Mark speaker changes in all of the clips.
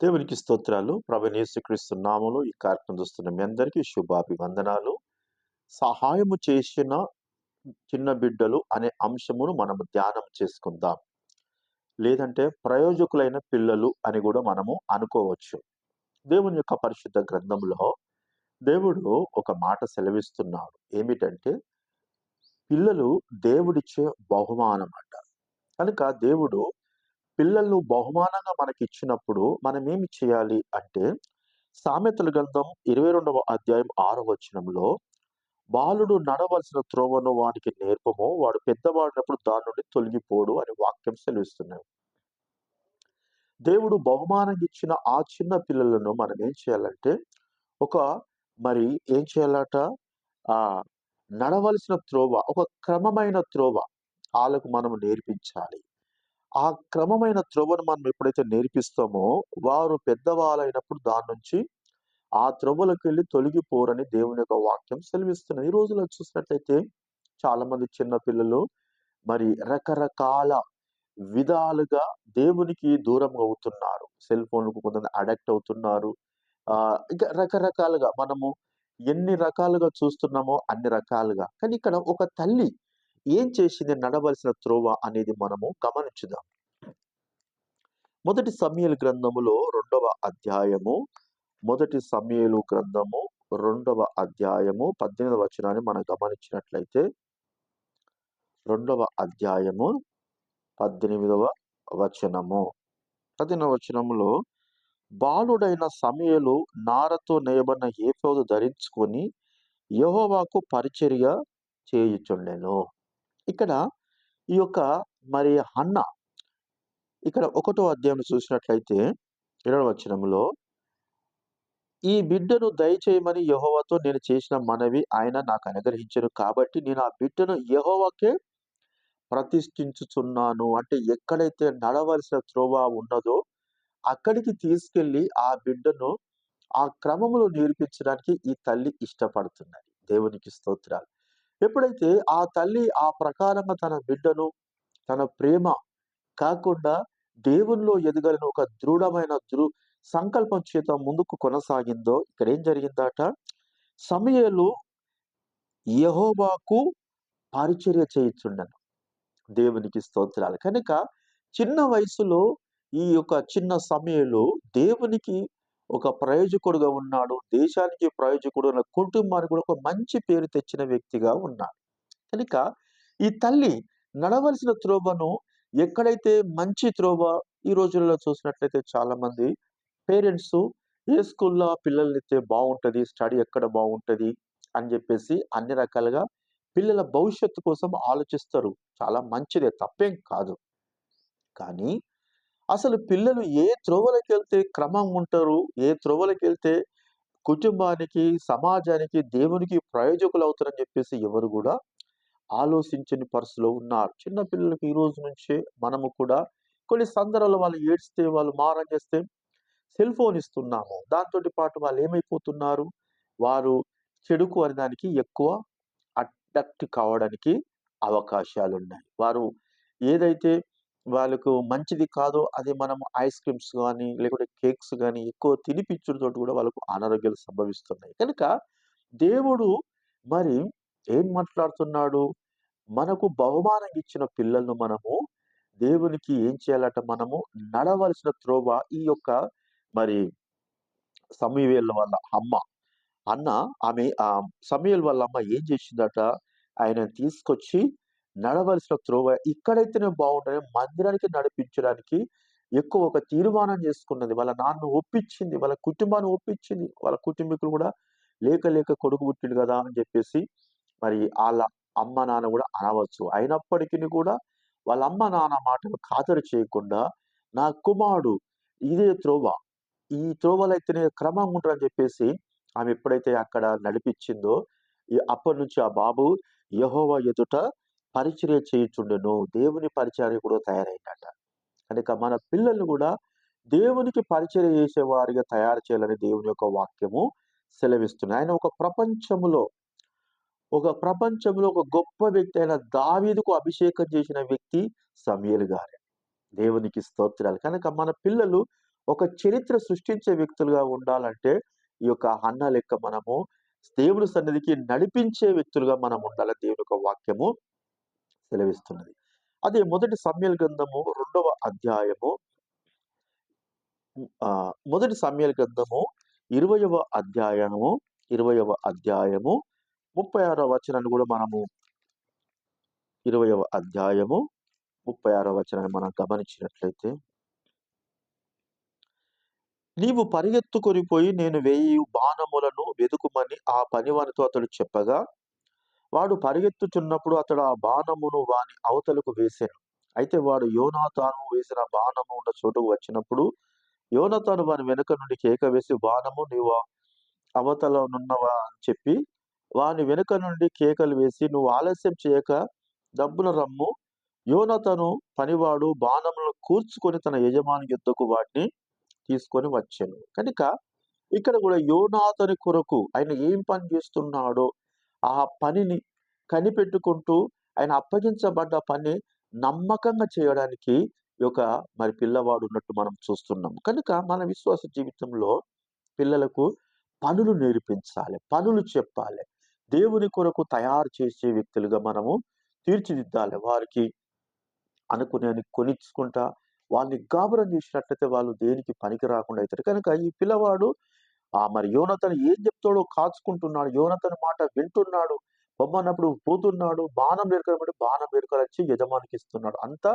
Speaker 1: దేవునికి స్తోత్రాలు. ప్రభనేసుక్రీస్తు నామములో ఈ కార్యక్రమం చూస్తున్న మీ అందరికీ శుభాభివందనాలు. సహాయము చేసిన చిన్న బిడ్డలు అనే అంశమును మనము ధ్యానం చేసుకుందాం. లేదంటే ప్రయోజకులైన పిల్లలు అని కూడా మనము అనుకోవచ్చు. దేవుని యొక్క పరిశుద్ధ గ్రంథంలో దేవుడు ఒక మాట సెలవిస్తున్నాడు. ఏమిటంటే పిల్లలు దేవుడిచ్చే బహుమానం అంట కనుక దేవుడు పిల్లలను బహుమానంగా మనకి ఇచ్చినప్పుడు మనం ఏమి చేయాలి అంటే సామెతల గ్రంథం ఇరవై రెండవ అధ్యాయం ఆరో వచనంలో బాలుడు నడవలసిన త్రోవను వానికి నేర్పము వాడు పెద్దవాడినప్పుడు దాని నుండి తొలగిపోడు అని వాక్యం సెలవిస్తున్నాయి దేవుడు బహుమానం ఇచ్చిన ఆ చిన్న పిల్లలను మనం ఏం చేయాలంటే ఒక మరి ఏం చేయాలట? ఆ నడవలసిన త్రోవ ఒక క్రమమైన త్రోవ వాళ్ళకు మనం నేర్పించాలి. ఆ క్రమమైన త్రోవను మనం ఎప్పుడైతే నేర్పిస్తామో వారు పెద్దవాళ్ళైనప్పుడు దాని నుంచి ఆ త్రోవలకు వెళ్ళి తొలగిపోరని దేవుని యొక్క వాక్యం సెలవిస్తున్నది ఈ రోజులో చూసినట్లయితే చాలా మంది చిన్నపిల్లలు మరి రకరకాల విధాలుగా దేవునికి దూరం అవుతున్నారు. సెల్ ఫోన్కు కొంతమంది అడక్ట్ అవుతున్నారు. ఇంకా రకరకాలుగా మనము ఎన్ని రకాలుగా చూస్తున్నామో అన్ని రకాలుగా. కానీ ఇక్కడ ఒక తల్లి ఏం చేసింది నడవలసిన త్రోవ అనేది మనము గమనించుదాం. మొదటి సమయలు గ్రంథములో రెండవ అధ్యాయము మొదటి సమయలు గ్రంథము రెండవ అధ్యాయము పద్దెనిమిదవ వచనాన్ని మనం గమనించినట్లయితే రెండవ అధ్యాయము పద్దెనిమిదవ వచనము. పద్దెనిమిదవ వచనములో బాలుడైన సమయలు నారతో నేయబడిన ఏఫోదు ధరించుకొని యహోవాకు పరిచర్య చేయుచుండెను. ఇక్కడ ఈ యొక్క మరి హన్న ఇక్కడ ఒకటో అధ్యాయం చూసినట్లయితే ఇరవై వచనంలో ఈ బిడ్డను దయచేయమని యహోవాతో నేను చేసిన మనవి ఆయన నాకు అనుగ్రహించను. కాబట్టి నేను ఆ బిడ్డను యహోవాకే ప్రతిష్ఠించుచున్నాను. అంటే ఎక్కడైతే నడవలసిన త్రోవ ఉన్నదో అక్కడికి తీసుకెళ్ళి ఆ బిడ్డను ఆ క్రమములో నేర్పించడానికి ఈ తల్లి ఇష్టపడుతున్నది. దేవునికి స్తోత్రాలు. ఎప్పుడైతే ఆ తల్లి ఆ ప్రకారంగా తన బిడ్డను తన ప్రేమ కాకుండా దేవునిలో ఎదగలిన ఒక దృఢమైన దృ సంకల్పం చేత ముందుకు కొనసాగిందో ఇక్కడ ఏం జరిగిందట? సమయలు యహోబాకు పరిచర్య చేయించుండను. దేవునికి స్తోత్రాలు. కనుక చిన్న వయసులో ఈ యొక్క చిన్న సమయంలో దేవునికి ఒక ప్రయోజకుడుగా ఉన్నాడు. దేశానికి ప్రయోజకుడు ఉన్న కుటుంబానికి కూడా ఒక మంచి పేరు తెచ్చిన వ్యక్తిగా ఉన్నాడు. కనుక ఈ తల్లి నడవలసిన త్రోవను ఎక్కడైతే మంచి త్రోవ ఈ రోజుల్లో చూసినట్లయితే చాలా మంది పేరెంట్స్ ఏ స్కూల్లో పిల్లల్ని బాగుంటుంది స్టడీ ఎక్కడ బాగుంటుంది అని చెప్పేసి అన్ని రకాలుగా పిల్లల భవిష్యత్తు కోసం ఆలోచిస్తారు. చాలా మంచిదే తప్పేం కాదు. కానీ అసలు పిల్లలు ఏ త్రోవలకి వెళ్తే క్రమం ఉంటారు ఏ త్రోవలకి వెళ్తే కుటుంబానికి సమాజానికి దేవునికి ప్రయోజకులు అవుతారని చెప్పేసి ఎవరు కూడా ఆలోచించని పరిస్థితిలో ఉన్నారు. చిన్న పిల్లలకు ఈ రోజు నుంచే మనము కూడా కొన్ని సందర్భాలు వాళ్ళు ఏడ్స్తే వాళ్ళు మారం చేస్తే సెల్ ఫోన్ ఇస్తున్నాము. దాంతో పాటు వాళ్ళు ఏమైపోతున్నారు? వారు చెడుకు అనేదానికి ఎక్కువ అట్రాక్ట్ కావడానికి అవకాశాలు ఉన్నాయి వారు ఏదైతే వాళ్ళకు మంచిది కాదు. అది మనం ఐస్ క్రీమ్స్ కానీ లేకుంటే కేక్స్ కానీ ఎక్కువ తినిపించడంతో కూడా వాళ్ళకు అనారోగ్యాలు సంభవిస్తున్నాయి. కనుక దేవుడు మరి ఏం మాట్లాడుతున్నాడు? మనకు బహుమానం ఇచ్చిన పిల్లలను మనము దేవునికి ఏం చేయాలట మనము? నడవలసిన త్రోవ ఈ యొక్క మరి సమయవేళ్ళ వాళ్ళ అమ్మ. అన్న ఆమె ఆ సమయల్ వాళ్ళ అమ్మ ఏం చేసిందట? ఆయన తీసుకొచ్చి నడవలసిన త్రోవ ఇక్కడైతేనే బాగుంటుంది. మందిరానికి నడిపించడానికి ఎక్కువ ఒక తీర్మానం చేసుకున్నది. వాళ్ళ నాన్న ఒప్పించింది. వాళ్ళ కుటుంబాన్ని ఒప్పించింది. వాళ్ళ కుటుంబీకులు కూడా లేక లేక కొడుకు పుట్టిండు కదా అని చెప్పేసి మరి వాళ్ళ అమ్మ నాన్న కూడా అనవచ్చు. అయినప్పటికీ కూడా వాళ్ళ అమ్మ నాన్న మాటలు ఖాతరు చేయకుండా నా కుమారుడు ఇదే త్రోవ. ఈ త్రోవలు అయితేనే క్రమంగా ఉంటారని చెప్పేసి ఆమె ఎప్పుడైతే అక్కడ నడిపించిందో అప్పటి నుంచి ఆ బాబు యహోవ ఎదుట పరిచర్య చేయుచుండెను. దేవుని పరిచర్య కూడా తయారైందట. కనుక మన పిల్లల్ని కూడా దేవునికి పరిచర్య చేసేవారిగా తయారు చేయాలని దేవుని యొక్క వాక్యము సెలవిస్తుంది. ఆయన ఒక ప్రపంచములో ఒక ప్రపంచంలో ఒక గొప్ప వ్యక్తి అయిన దావీదుకు అభిషేకం చేసిన వ్యక్తి సమయలు గారే. దేవునికి స్తోత్రాలు. కనుక మన పిల్లలు ఒక చరిత్ర సృష్టించే వ్యక్తులుగా ఉండాలంటే ఈ యొక్క అన్న లెక్క మనము దేవుని సన్నిధికి నడిపించే వ్యక్తులుగా మనం ఉండాలి దేవుని యొక్క వాక్యము సెలవిస్తున్నది. అదే మొదటి సమ్యల్ గ్రంథము రెండవ అధ్యాయము మొదటి సమ్యల్ గ్రంథము ఇరవయవ అధ్యాయము ఇరవయవ అధ్యాయము ముప్పై ఆరో వచనాన్ని కూడా మనము ఇరవయవ అధ్యాయము ముప్పై ఆరో వచనాన్ని మనం గమనించినట్లయితే నీవు పరిగెత్తుకొని పోయి నేను వేయి బాణములను వెదుకుమని ఆ పనివానితో అతడు చెప్పగా వాడు పరిగెత్తుచున్నప్పుడు అతడు ఆ బాణమును వాని అవతలకు వేసాను అయితే వాడు యోనాతాను వేసిన బాణము ఉన్న చోటుకు వచ్చినప్పుడు యోనతాను వాని వెనుక నుండి కేక వేసి బాణము నీవు అవతల నున్నవా? అని చెప్పి వాని వెనుక నుండి కేకలు వేసి నువ్వు ఆలస్యం చేయక డబ్బున రమ్ము. యోనతను పనివాడు బాణములను కూర్చుకొని తన యజమాని యుద్ధకు వాటిని తీసుకొని వచ్చాను. కనుక ఇక్కడ కూడా యోనాథని కొరకు ఆయన ఏం పని చేస్తున్నాడో ఆ పనిని కనిపెట్టుకుంటూ ఆయన అప్పగించబడ్డ పని నమ్మకంగా చేయడానికి ఒక యొక్క మరి పిల్లవాడు ఉన్నట్టు మనం చూస్తున్నాం. కనుక మన విశ్వాస జీవితంలో పిల్లలకు పనులు నేర్పించాలి పనులు చెప్పాలి. దేవుని కొరకు తయారు చేసే వ్యక్తులుగా మనము తీర్చిదిద్దాలి. వారికి అనుకునే కొనిచ్చుకుంటా వాళ్ళని గాబరం చేసినట్లయితే వాళ్ళు దేనికి పనికి రాకుండా అవుతారు. కనుక ఈ పిల్లవాడు ఆ మరి యోనతను ఏం చెప్తాడో కాచుకుంటున్నాడు యోనతను మాట వింటున్నాడు బొమ్మన్నప్పుడు పోతున్నాడు బాణం ఎరుకబడి బాణం ఎరుకలొచ్చి యజమానికి ఇస్తున్నాడు. అంతా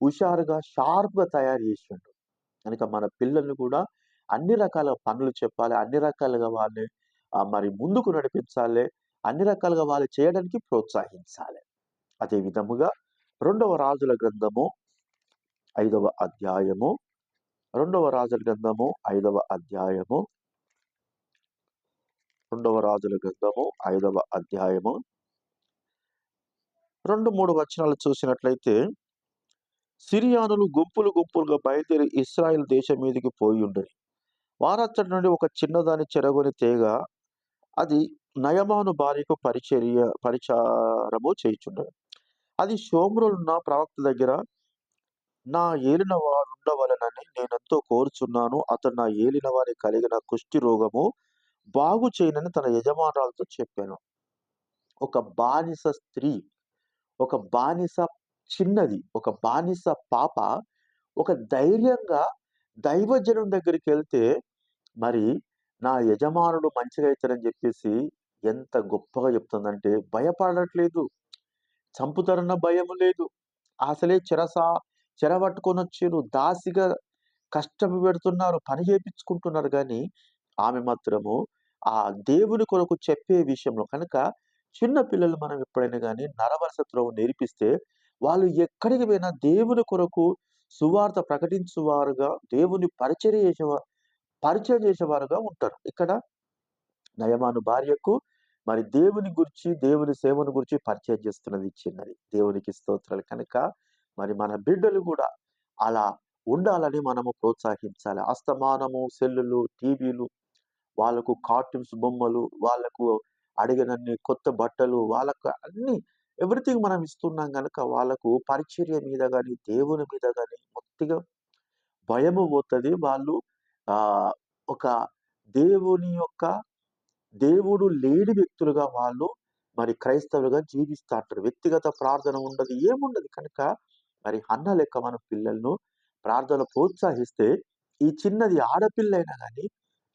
Speaker 1: హుషారుగా షార్ప్గా తయారు చేసిండు. కనుక మన పిల్లల్ని కూడా అన్ని రకాల పనులు చెప్పాలి అన్ని రకాలుగా వాళ్ళని మరి ముందుకు నడిపించాలి అన్ని రకాలుగా వాళ్ళు చేయడానికి ప్రోత్సహించాలి. అదే విధముగా రెండవ రాజుల గ్రంథము ఐదవ అధ్యాయము రెండవ రాజుల గ్రంథము ఐదవ అధ్యాయము రెండవ రాజుల గ్రంథము ఐదవ అధ్యాయము. రెండు మూడు వచనాలు చూసినట్లయితే సిరియానులు గుంపులు గుంపులుగా బయలుదేరి ఇస్రాయెల్ దేశం మీదకి పోయి ఉండరు. వారచ్చటి నుండి ఒక చిన్నదాన్ని చెరగొని తేగ అది నయమాను భార్యకు పరిచర్య పరిచారము చేయుచుండదు అది షోమ్రులున్న ప్రవక్త దగ్గర నా ఏలిన వాడు ఉండవలనని నేనెంతో కోరుచున్నాను. అతను నా ఏలిన వారి కలిగిన కుష్టి రోగము బాగు చేయనని తన యజమానురాలతో చెప్పాను. ఒక బానిస స్త్రీ ఒక బానిస చిన్నది ఒక బానిస పాప ఒక ధైర్యంగా దైవజనం దగ్గరికి వెళ్తే మరి నా యజమానుడు మంచిగా అవుతారని చెప్పేసి ఎంత గొప్పగా చెప్తుందంటే భయపడట్లేదు. చంపుతారన్న భయం లేదు. అసలే చెరసా చెరబట్టుకొని వచ్చారు దాసిగా కష్టం పెడుతున్నారు పని చేపించుకుంటున్నారు కానీ ఆమె మాత్రము ఆ దేవుని కొరకు చెప్పే విషయంలో కనుక చిన్న పిల్లలు మనం ఎప్పుడైనా కానీ నరవరసత్వం నేర్పిస్తే వాళ్ళు ఎక్కడికి పోయినా దేవుని కొరకు సువార్త ప్రకటించేవారుగా దేవుని పరిచయం చేసేవా పరిచయం చేసేవారుగా ఉంటారు. ఇక్కడ నయమాను భార్యకు మరి దేవుని గురించి దేవుని సేవను గురించి పరిచయం చేస్తున్నది చిన్నది. దేవునికి స్తోత్రాలు కనుక మరి మన బిడ్డలు కూడా అలా ఉండాలని మనము ప్రోత్సహించాలి. అస్తమానము సెల్లులు టీవీలు వాళ్ళకు కార్టూన్స్ బొమ్మలు వాళ్ళకు అడిగినన్ని కొత్త బట్టలు వాళ్ళకు అన్ని ఎవ్రీథింగ్ మనం ఇస్తున్నాం కనుక వాళ్ళకు పరిచర్య మీద కానీ దేవుని మీద కానీ మొత్తిగా భయము పోతుంది. వాళ్ళు ఆ ఒక దేవుని యొక్క దేవుడు లేని వ్యక్తులుగా వాళ్ళు మరి క్రైస్తవులుగా జీవిస్తూ ఉంటారు వ్యక్తిగత ప్రార్థన ఉండదు ఏముండదు. కనుక మరి అన్న లెక్క మన పిల్లలను ప్రార్థన ప్రోత్సహిస్తే ఈ చిన్నది ఆడపిల్ల అయినా కానీ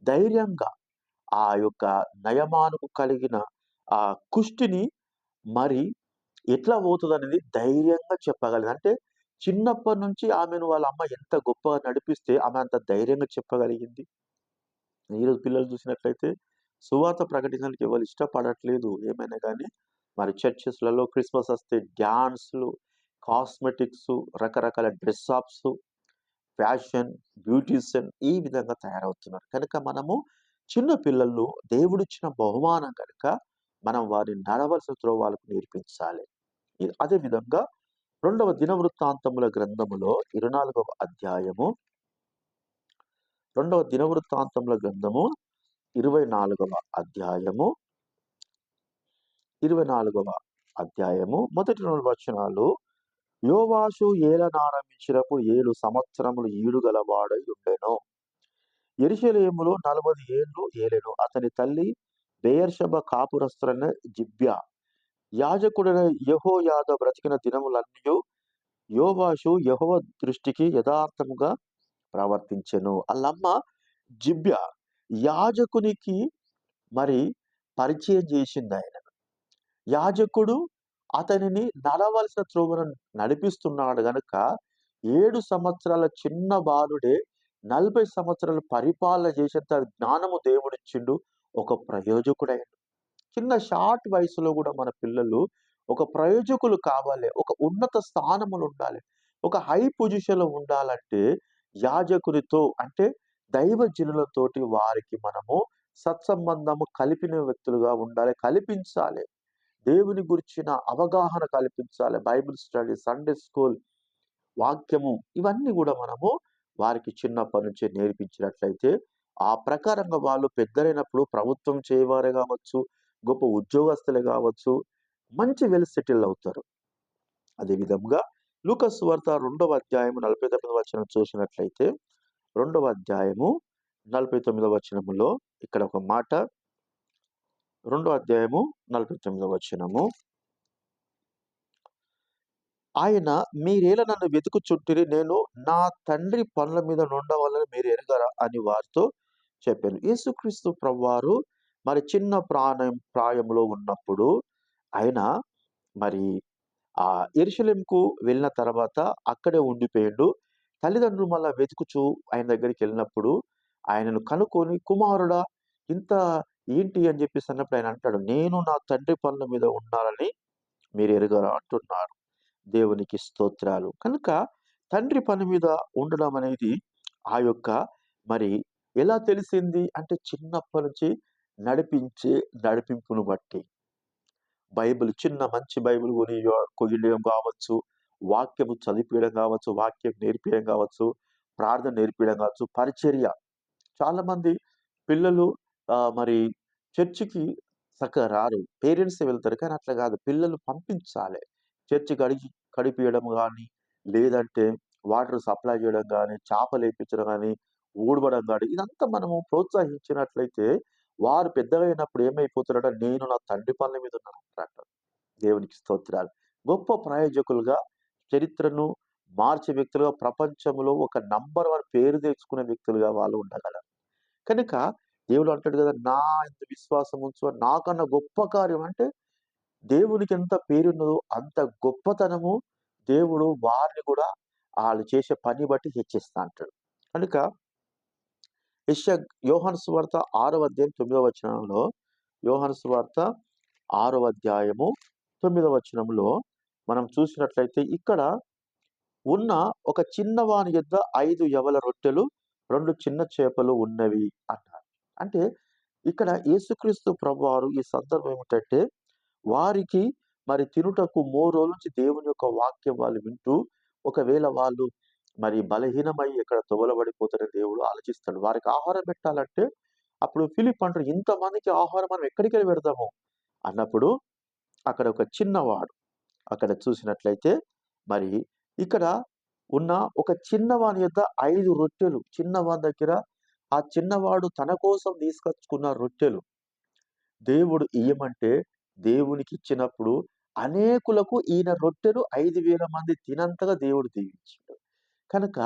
Speaker 1: ధైర్యంగా ఆ యొక్క నయమానుకు కలిగిన ఆ కుష్టిని మరి ఎట్లా పోతుంది అనేది ధైర్యంగా చెప్పగలిగింది. అంటే చిన్నప్పటి నుంచి ఆమెను వాళ్ళ అమ్మ ఎంత గొప్పగా నడిపిస్తే ఆమె అంత ధైర్యంగా చెప్పగలిగింది. ఈరోజు పిల్లలు చూసినట్లయితే సువార్త ప్రకటించడానికి ఎవరు ఇష్టపడట్లేదు ఏమైనా కానీ మరి చర్చెస్లలో క్రిస్మస్ వస్తే డ్యాన్స్లు కాస్మెటిక్స్ రకరకాల డ్రెస్ షాప్స్ ఫ్యాషన్ బ్యూటీషియన్ ఈ విధంగా తయారవుతున్నారు. కనుక మనము చిన్న పిల్లలు దేవుడిచ్చిన బహుమానం కనుక మనం వారిని నడవలసిన త్రోవాలకు నేర్పించాలి. అదేవిధంగా అదే విధంగా రెండవ దినవృత్తాంతముల గ్రంథములో ఇరవై నాలుగవ అధ్యాయము రెండవ దినవృత్తాంతముల గ్రంథము ఇరవై నాలుగవ అధ్యాయము ఇరవై నాలుగవ అధ్యాయము మొదటి రెండు వచనాలు యోవాషు ఏలనారంభించినప్పుడు ఏడు సంవత్సరములు ఈడుగల వాడై ఉండెను. ఎరిశలేములో నలభై ఏళ్ళు ఏలెను. అతని తల్లి బేయర్షభ కాపురస్తులైన జిబ్య. యాజకుడైన యెహోయాద బ్రతికిన దినములన్నీ యోవాషు యహోవ దృష్టికి యథార్థముగా ప్రవర్తించెను. అల్లమ్మ జిబ్య యాజకునికి మరి పరిచయం చేసింది ఆయన యాజకుడు అతనిని నడవలసిన త్రోవను నడిపిస్తున్నాడు గనుక ఏడు సంవత్సరాల చిన్న బాలుడే నలభై సంవత్సరాలు పరిపాలన చేసేంత జ్ఞానము దేవుడిచ్చిండు ఒక ప్రయోజకుడయ్యాడు. చిన్న షార్ట్ వయసులో కూడా మన పిల్లలు ఒక ప్రయోజకులు కావాలి ఒక ఉన్నత స్థానములు ఉండాలి ఒక హై పొజిషన్లో ఉండాలంటే యాజకునితో అంటే దైవజనులతోటి వారికి మనము సత్సంబంధము కలిపిన వ్యక్తులుగా ఉండాలి కల్పించాలి. దేవుని గురించిన అవగాహన కల్పించాలి. బైబిల్ స్టడీ సండే స్కూల్ వాక్యము ఇవన్నీ కూడా మనము వారికి చిన్నప్పటి నుంచే నేర్పించినట్లయితే ఆ ప్రకారంగా వాళ్ళు పెద్దలైనప్పుడు ప్రభుత్వం చేయవారే కావచ్చు గొప్ప ఉద్యోగస్తులే కావచ్చు మంచి వెల్ సెటిల్ అవుతారు. అదేవిధంగా లూకస్ వార్త రెండవ అధ్యాయము నలభై తొమ్మిదవ వచనం చూసినట్లయితే రెండవ అధ్యాయము నలభై తొమ్మిదవ వచనములో ఇక్కడ ఒక మాట రెండో అధ్యాయము నలభై తొమ్మిదవ వచనము. ఆయన మీరేలా నన్ను వెతుకు చుట్టిరి నేను నా తండ్రి పనుల మీద నుండవాలని మీరు ఎరగరా అని వారితో చెప్పాను. యేసుక్రీస్తు ప్రభువారు మరి చిన్న ప్రాణం ప్రాయంలో ఉన్నప్పుడు ఆయన మరి ఆ ఎరుషలేంకు వెళ్ళిన తర్వాత అక్కడే ఉండిపోయాడు. తల్లిదండ్రులు మళ్ళా వెతుకుచూ ఆయన దగ్గరికి వెళ్ళినప్పుడు ఆయనను కనుక్కొని కుమారుడా ఇంత ఏంటి అని చెప్పేసి అన్నప్పుడు ఆయన అంటాడు నేను నా తండ్రి పనుల మీద ఉండాలని మీరు ఎరగరా అంటున్నారు. దేవునికి స్తోత్రాలు. కనుక తండ్రి పని మీద ఉండడం అనేది ఆ యొక్క మరి ఎలా తెలిసింది అంటే చిన్నప్పటి నుంచి నడిపించే నడిపింపును బట్టి. బైబిల్ చిన్న మంచి బైబిల్ కొని కొయ్యడం కావచ్చు వాక్యము చదివించడం కావచ్చు వాక్యం నేర్పించడం కావచ్చు ప్రార్థన నేర్పించడం కావచ్చు పరిచర్య. చాలామంది పిల్లలు మరి చర్చికి చక్కగా రారు. పేరెంట్స్ వెళ్తారు? కానీ అట్లా కాదు. పిల్లలు పంపించాలి. చర్చి కడిగి కడిపియడం కానీ లేదంటే వాటర్ సప్లై చేయడం కానీ చేపలు వేయించడం కానీ ఊడవడం కానీ ఇదంతా మనము ప్రోత్సహించినట్లయితే వారు పెద్దగా అయినప్పుడు ఏమైపోతున్నాడో నేను నా తండ్రి పనుల మీద ఉన్నాను దేవునికి స్తోత్రాలు. గొప్ప ప్రయోజకులుగా చరిత్రను మార్చే వ్యక్తులుగా ప్రపంచంలో ఒక నంబర్ వన్ పేరు తెచ్చుకునే వ్యక్తులుగా వాళ్ళు ఉండగలరు. కనుక దేవుడు అంటాడు కదా నా ఎంత విశ్వాసం ఉంచు నాకన్నా గొప్ప కార్యం అంటే దేవునికి ఎంత పేరున్నదో అంత గొప్పతనము దేవుడు వారిని కూడా వాళ్ళు చేసే పని బట్టి హెచ్చిస్తా అంటాడు. కనుక యశ యోహాను సువార్త ఆరవ అధ్యాయం తొమ్మిదవ వచనంలో యోహాను సువార్త ఆరవ అధ్యాయము తొమ్మిదవ వచనంలో మనం చూసినట్లయితే ఇక్కడ ఉన్న ఒక చిన్నవాని యొద్ద ఐదు యవల రొట్టెలు రెండు చిన్న చేపలు ఉన్నవి అంట అంటే ఇక్కడ యేసుక్రీస్తు ప్రభువారు ఈ సందర్భం ఏమిటంటే వారికి మరి తినుటకు మూడు రోజుల నుంచి దేవుని యొక్క వాక్యం వాళ్ళు వింటూ ఒకవేళ వాళ్ళు మరి బలహీనమై ఇక్కడ తొవలబడిపోతారని దేవుడు ఆలోచిస్తాడు. వారికి ఆహారం పెట్టాలంటే అప్పుడు ఫిలిప్ అంటారు ఇంతమందికి ఆహారం మనం ఎక్కడికి వెళ్ళి పెడదాము అన్నప్పుడు అక్కడ ఒక చిన్నవాడు అక్కడ చూసినట్లయితే మరి ఇక్కడ ఉన్న ఒక చిన్నవాని యొక్క ఐదు రొట్టెలు చిన్నవాని దగ్గర ఆ చిన్నవాడు తన కోసం తీసుకొచ్చుకున్న రొట్టెలు. దేవుడు ఇయ్యమంటే దేవునికి ఇచ్చినప్పుడు అనేకులకు ఈయన రొట్టెలు ఐదు వేల మంది తినంతగా దేవుడు దీవించాడు. కనుక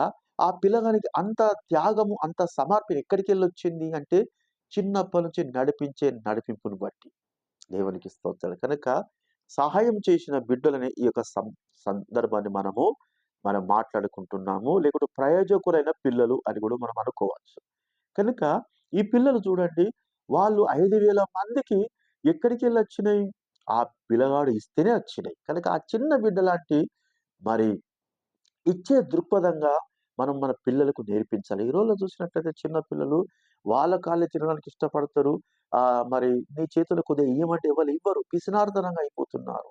Speaker 1: ఆ పిల్లగానికి అంత త్యాగము అంత సమర్పణ ఎక్కడికి వెళ్ళి వచ్చింది అంటే చిన్నప్పటి నుంచి నడిపించే నడిపింపును బట్టి. దేవునికి స్తోత్రాలు. కనుక సహాయం చేసిన బిడ్డలని ఈ యొక్క సందర్భాన్ని మనము మనం మాట్లాడుకుంటున్నాము. లేకుంటే ప్రయోజకులైన పిల్లలు అని కూడా మనం అనుకోవచ్చు. కనుక ఈ పిల్లలు చూడండి వాళ్ళు ఐదు వేల మందికి ఎక్కడికి వెళ్ళి వచ్చినాయి ఆ పిల్లగాడు ఇస్తేనే వచ్చినాయి. కనుక ఆ చిన్న బిడ్డ లాంటి మరి ఇచ్చే దృక్పథంగా మనం మన పిల్లలకు నేర్పించాలి. ఈ రోజుల్లో చూసినట్లయితే చిన్న పిల్లలు వాళ్ళ కాళ్ళే తినడానికి ఇష్టపడతారు. ఆ మరి నీ చేతులు కొద్దిగా ఇయ్యమంటే ఎవరు ఇవ్వరు పిసినార్థనంగా అయిపోతున్నారు.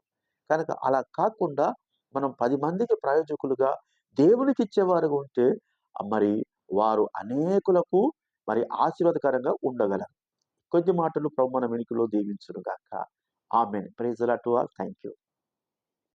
Speaker 1: కనుక అలా కాకుండా మనం పది మందికి ప్రయోజకులుగా దేవునికి ఇచ్చేవారుగా ఉంటే మరి వారు అనేకులకు మరి ఆశీర్వాదకరంగా ఉండగలరు. కొద్ది మాటలు ప్రభు మన వెనుకలో దీవించును గాక amen. Praise to all. Thank you